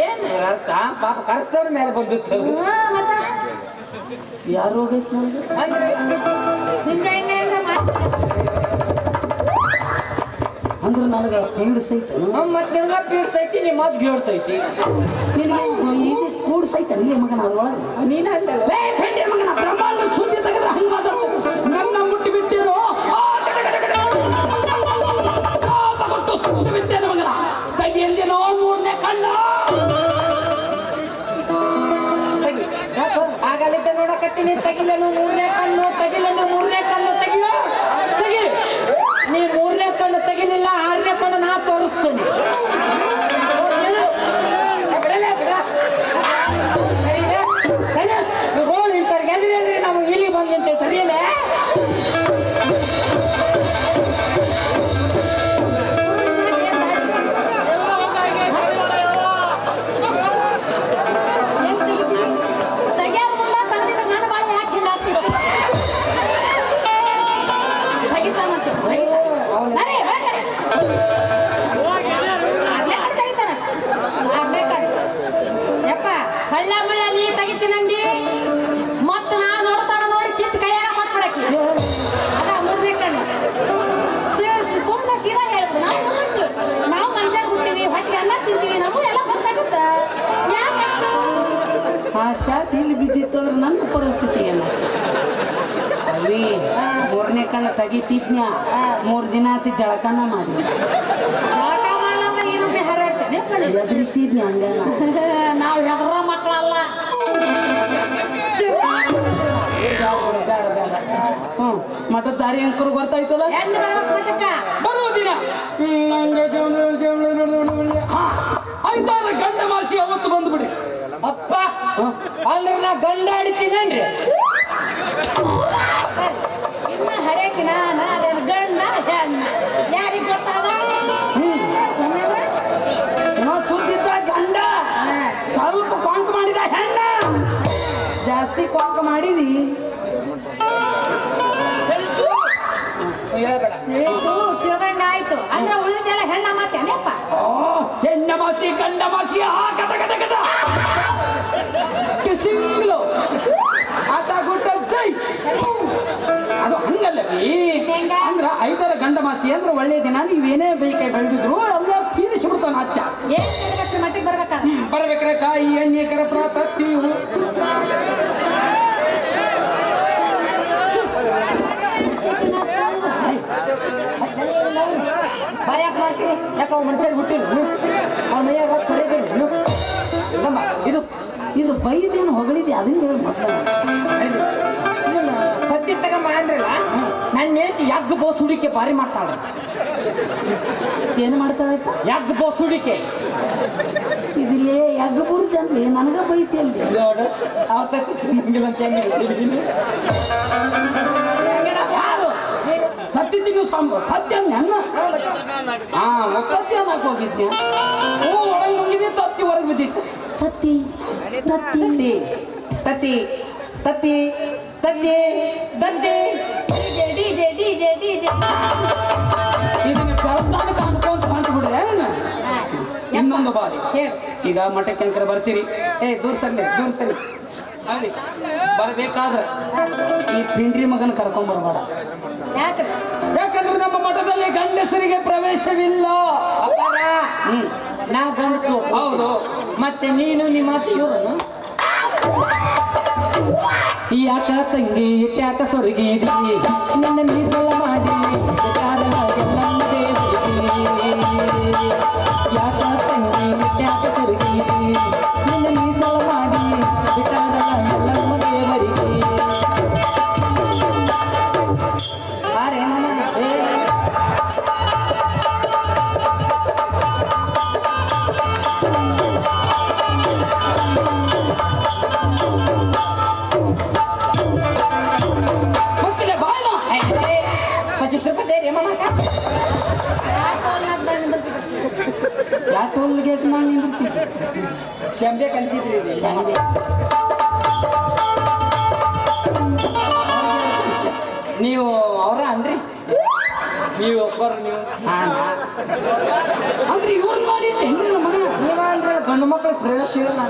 ಏನ್ ಅರ್ಥ ಪಾಪ ಕರ್ಸೋರ್ ಮೇಲೆ ಬಂದಿತ್ತು. ಯಾರು ಹೋಗಿತ್ತು ನನಗೆ ಅಂದ್ರೆ. ಅಂದ್ರೆ ನನಗೆ ಪೀಡ್ ಸೈತಿ ಹ್ಮ್, ಮತ್ ಗೇಡ್ ಸೈತಿ ನಿಮ್ಮ ಅದ್ ಗೇಡ್ಸ್ ಐತಿ ನಿನಗೆ ಇದು ಕೂಡ್ ಸೈತ ಅಲ್ಲಿ ಮಗನ ಅದ್ರೊಳಗೆ? ನೀನ್ ಅಂತಲ್ಲ ಶಾಟ್ ಇಲ್ಲಿ ಬಿದ್ದಿತ್ತು ಅಂದ್ರೆ ನನ್ನ ಪರಿಸ್ಥಿತಿ ಏನು ಅವಿ ಮೂರನೇ ಕಣ್ಣ ತೆಗಿತಿದ್ನ. ಮೂರು ದಿನ ಆತಿ ಜಳಕನ ಮಾಡಿ ಎದುರಿಸಿದ್ನಿ ಹಂಗ ನಾವು ಹೆದರ ಮಕ್ಕಳಲ್ಲ ಬೇಡ ಬೇಡ ಹ್ಞೂ ಮಠ ದಾರಿ ಅಂಕರು ಗೊತ್ತಾಯ್ತಲ್ಲ ಎಂದ ಬರ್ಬೇಕು ಮಠಕ್ಕ ಬರುವುದಿನ ಆಯ್ತಾರ ಗಂಡ ಮಾಸಿ ಅವತ್ತು ಬಂದ್ಬಿಡ್ರಿ. ಅಪ್ಪ ಅಂದ್ರೆ ನಾ ಗಂಡ ಆಡ್ತೀನೇನ್ರಿ ಇನ್ನ ಹರೇಕಿನ ಅದೇನು ಗಂಡ ಹೆಣ್ಣ. ಯಾರಿಗೆ ಗೊತ್ತಾದ? ನಾ ಸುದ್ದಿದ್ದ ಗಂಡ. ಸ್ವಲ್ಪ ಕೊಂಕ ಮಾಡಿದ ಹೆಣ್ಣ. ಜಾಸ್ತಿ ಕೊಂಕ ಮಾಡಿದಿ. ಆಯ್ತು. ಅಂದ್ರೆ ಉಳಿದೆಲ್ಲ ಹೆಣ್ಣ ಮಾಸಿ ಅನೇಪ್ಪ ಹೆಣ್ಣ ಮಾಸಿ ಗಂಡ ಮಾಸಿ ಆ ಕಟ ಕಟ ಕಟ. ಸಿಂಗ್ಲು. ಆತ ಗುಟ್ಟ ಜೈ. ಅದು ಹಂಗಲ್ಲವಿ ಹೆಂಗ? ಅಂದ್ರ ಐದರ ಗಂಡ ಮಾಸಿ ಅಂದ್ರೆ ಒಳ್ಳೆ ದಿನ ನೀವೇನೇ ಬೇಕೆ ಬೆಳೆದಿದ್ರು ಎಲ್ಲ ತೀರಿಸಿ ಬಿಡ್ತಾನ ಅಚ್ಚ ಬರ್ಬೇಕ್ರೆ ಕಾಯಿ ಎಣ್ಣೆ ಕರಪ್ರ ತತ್ತಿ ಹೂ- ಬಾಯಾಕ್ ಮಾಡ್ತೀನಿ. ಯಾಕೆ ಅವ್ ಮನುಷ್ಯರು ಬಿಟ್ಟಿಲ್ಲ ಅವ್ನ ಮೈಯಾಗ ಇದಮ್ಮ, ಇದು. ಇದು ಬೈದೇನು ಹೊಗಳಿದೆ? ಅದನ್ನ ಹೇಳಿ ಮೊದಲ. ಇದನ್ನ ತತ್ತಿ ತಗ ಮಾಡ್ರಲ್ಲ ನನ್ನ ನೇತಿ ಯಗ್ ಬೋಸ್ ಹುಡಿಕೆ ಭಾರಿ ಮಾಡ್ತಾಳೆ. ಏನು ಮಾಡ್ತಾಳೆ ಯಗ್ ಬೋಸುಡಿಕೆ ಇದಿಲ್ಲೇ ಯಗ್ ಬುರ್ಜ್ ಅಂದ್ರೆ ನನಗ ಬೈತಿ ಅಲ್ಲಿ. ನೋಡು ಅವ ತತ್ತಿ ತಿನ್ನಂಗಿಲ್ಲ ಅಂತ ಹೆಂಗೆ ಯಾರು? ತತ್ತಿ ತಿನ್ನು ಸಾಂಬ ತತ್ತಿ ಅಂದ ಅನ್ನ ಹಾ ತತ್ತಿ ಅನ್ನಕ್ ಹೋಗಿದ್ದೆ ಹೂ ಒಳಗೆ ಮುಗಿದಿತ್ತು ತತ್ತಿ ಹೊರಗೆ ಬಿದ್ದಿತ್ತು ತತ್ತಿ ತತ್ತಿ. ತತ್ತಿ ತತ್ತಿ ತತ್ತಿ ತತ್ತಿ ಡಿಜೆ ಡಿಜೆ ಡಿಜೆ ಡಿಜೆ ಇದನ್ನ ಬೆಳತಾನಕ್ಕೆ ಅನ್ಕೊಂತ ಹೊಂಟು ಬಿಡ್ರಿ ಏನ ಇನ್ನೊಂದು ಬಾರಿ. ಈಗ ಮಠಕ್ಕೆ ಅಂಕರ ಬರ್ತೀರಿ. ಏ ದೂರ ಸರ್ಲಿ ದೂರ ಸರ್ಲಿ ಅಲ್ಲಿ ಬರ್ಬೇಕಾದ್ರೆ ಈ ಪಿಂಡ್ರಿ ಮಗನ ಕರ್ಕೊಂಡ್ ಬರ್ಬೇಡ. ಯಾಕಂದ್ರೆ ನಮ್ಮ ಮಠದಲ್ಲಿ ಗಂಡಸರಿಗೆ ಪ್ರವೇಶವಿಲ್ಲ. ನಾ ಗಂಡಸು. ಹೌದು. ಮತ್ತೆ ನೀನು ನಿಮ್ಮ ಇವ್ರನು ಯಾಕ ತಂಗಿ ಯಾಕ ಸೊರಗಿ ನನ್ನ ಮೀಸಲ ಮಾಡಿ. ಯಾಕ ತಂಗಿ ಯಾಕ ಸೊರಗಿದಿ ಟೋಲ್ ಗೇಟ್ ನಾನು ನಿಂದಿರ್ತೀನಿ ಶಂಬೆ ಕಲಿಸಿದ್ರಿ ಇದು ಶಾಂತಿ ನೀವು ಅವರ ಅನ್ರಿ? ನೀವು ಒಬ್ಬರು ನೀವು. ಅಂದ್ರೆ ಇವ್ರು ಮಾಡಿ ಹೆಣ್ಣಿನ ಮಗ ನೀವ ಅಂದ್ರೆ ಗಂಡು ಮಕ್ಕಳ ಪ್ರವೇಶ ಇಲ್ಲ.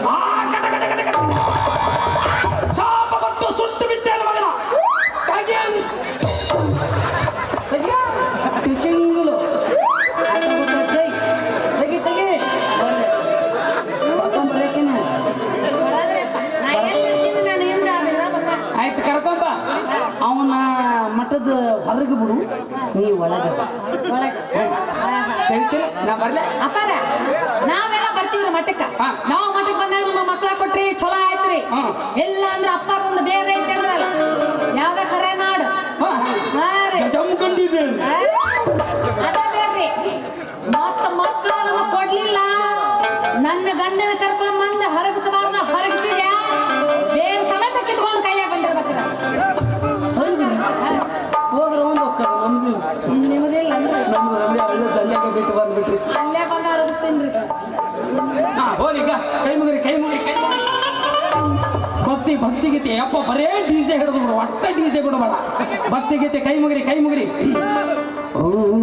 ಆಯ್ತು ಕರ್ಕೊಂಬ ಅವನ ಮಠದ ಹೊರಗೆ ಬಿಡು. ನೀ ಒಳಗೆ ನಾ ಬರ್ಲೆ? ಅಪ್ಪಾರ ನಾವೆಲ್ಲ ಬರ್ತೀವ್ರಿ ಮಠಕ್ಕ. ನಾವು ಮಠಕ್ಕೆ ಬಂದಾಗ ನಮ್ಮ ಮಕ್ಳ ಕೊಟ್ರಿ ಚಲೋ ಆಯ್ತ್ರಿ. ಎಲ್ಲ ಇಲ್ಲ ಅಂದ್ರೆ ಅಪ್ಪ ಒಂದು ಬೇರೆ ಐತೆ ಅಂದ್ರಲ್ಲ. ಯಾವ್ದ ಕರೆ ನಾಡು. ಅದೇ ನನ್ನ ಗಂಡನ ಕರ್ಕೊಂಡ್ ಬಂದ ಹರಗಿಸಬಾರ್ದ ಹರಗಿಸಿದ್ಯಾ? ಬೇರೆ ಸಮೇತ ಕಿತ್ಕೊಂಡು ಕೈಯಾಗ ಬಂದಿರ್ಬೇಕ್ರ ಹೌದು. ಹೋದ್ರೆ ಒಂದು ನಮ್ದು ನಿಮ್ಮದಿಲ್ಲ ಅಂದ್ರೆ? ನಮ್ದು ಹಳ್ಳ ದಲ್ಯಾಗೆ ಬಿಟ್ಟು ಬಂದ್ಬಿಟ್ರಿ. ಅಲ್ಲೇ ಬಂದ ಹರಗಿಸ್ತೀನಿ ಹಾ ಹೋಲಿಗ ಕೈ ಮುಗಿರಿ ಕೈ ಮುಗಿರಿ ಕೈ ಭಕ್ತಿ ಭಕ್ತಿ ಗೀತೆ. ಅಪ್ಪ ಬರೇ ಡಿಜೆ ಹಿಡಿದು ಬಿಡು. ಒಟ್ಟ ಡಿಜೆ ಬಿಡಬೇಡ. ಭಕ್ತಿ ಗೀತೆ ಕೈ ಮುಗಿರಿ ಕೈ ಮುಗಿರಿ. ಅಹಂ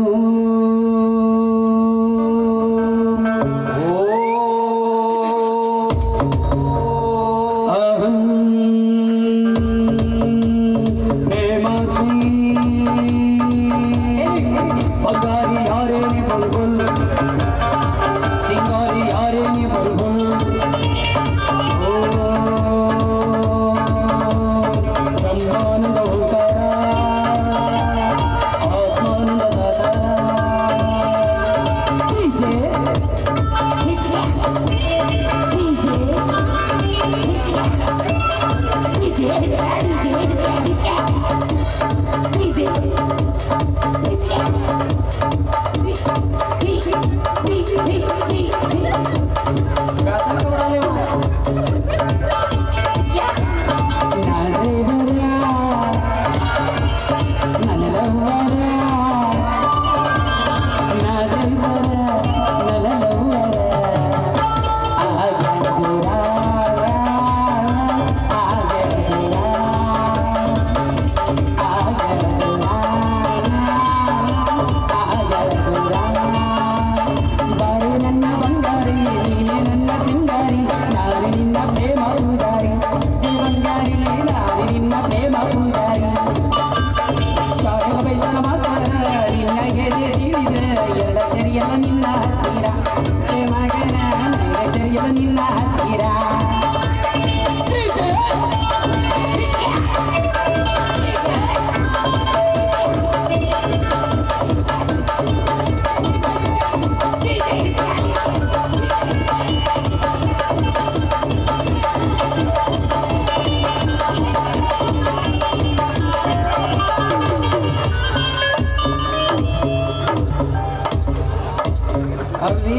ಅವಿ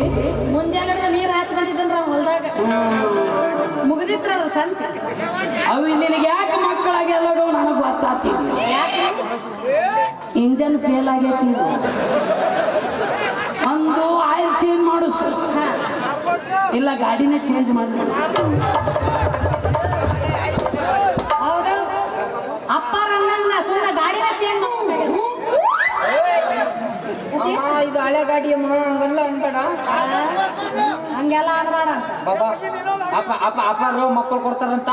ಮುಂಜಾನೆ ನೀರು ಹಾಸಿ ಬಂದಿದ್ದನ್ರ ಹೊಲ್ದಾಗ. ಮುಗಿದಿತ್ರ ಅದ್ರ ಅವ್ ಅವಿ ನಿನಗೆ ಯಾಕೆ ಮಕ್ಕಳಾಗಿ ಎಲ್ಲೋ ನನಗೆ ಗೊತ್ತಾತಿ ಇಂಜನ್ ಫೇಲ್ ಆಗೈತಿ. ಒಂದು ಆಯಿಲ್ ಚೇಂಜ್ ಮಾಡಿಸು. ಇಲ್ಲ ಗಾಡಿನೇ ಚೇಂಜ್ ಮಾಡಿ. ಬಾಬಾ ಅಪ್ಪ ಅಪ್ಪ ಅಪ್ಪಾರು ಮಕ್ಕಳು ಕೊಡ್ತಾರಂತ?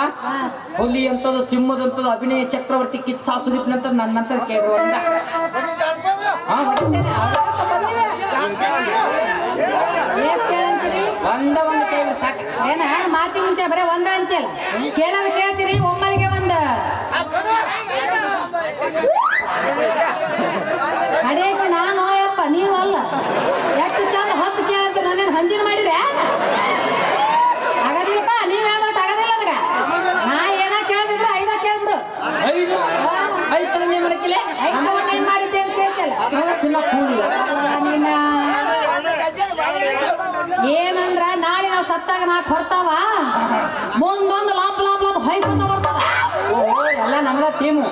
ಹುಲಿ ಅಂತದ್ದು ಸಿಂಹದಂತದ್ದು ಅಭಿನಯ ಚಕ್ರವರ್ತಿ ಕಿಚ್ಚ ಸುದೀಪ್ ನಂತರ ನನ್ನ ನಂತರ ಕೇಳುವ ಅಂತ ಒಂದ ಒಂದು ಕೇಳಿ ಸಾಕು. ಏನ ಮಾತಿ ಮುಂಚೆ ಬರೇ ಒಂದ ಅಂತೀಯಲ್ಲ ಕೇಳೋದು ಕೇಳ್ತೀರಿ ಒಮ್ಮಲಿಗೆ ಒಂದ. ಕಡೆಯಕ್ಕೆ ನಾನು ಯಪ್ಪ ನೀವು ಅಲ್ಲ. ಎಷ್ಟು ಚಂದ ಹತ್ತು ಕೇಳ್ತೀರಿ ನಾನೇನು ಹಂದಿನ ಮಾಡಿದ್ರೆ ಸತ್ತಾಗ ನಾಲ್ಕು ಹೊರ್ತಾವ ಮುಂದೊಂದು ಲಾಪ್ ಲಾಪ್ ಲಾಪ್ ಹೊಯ್ಕೊಂತ ಬರ್ತದ ಎಲ್ಲ ನಮ್ದ ಟೀಮು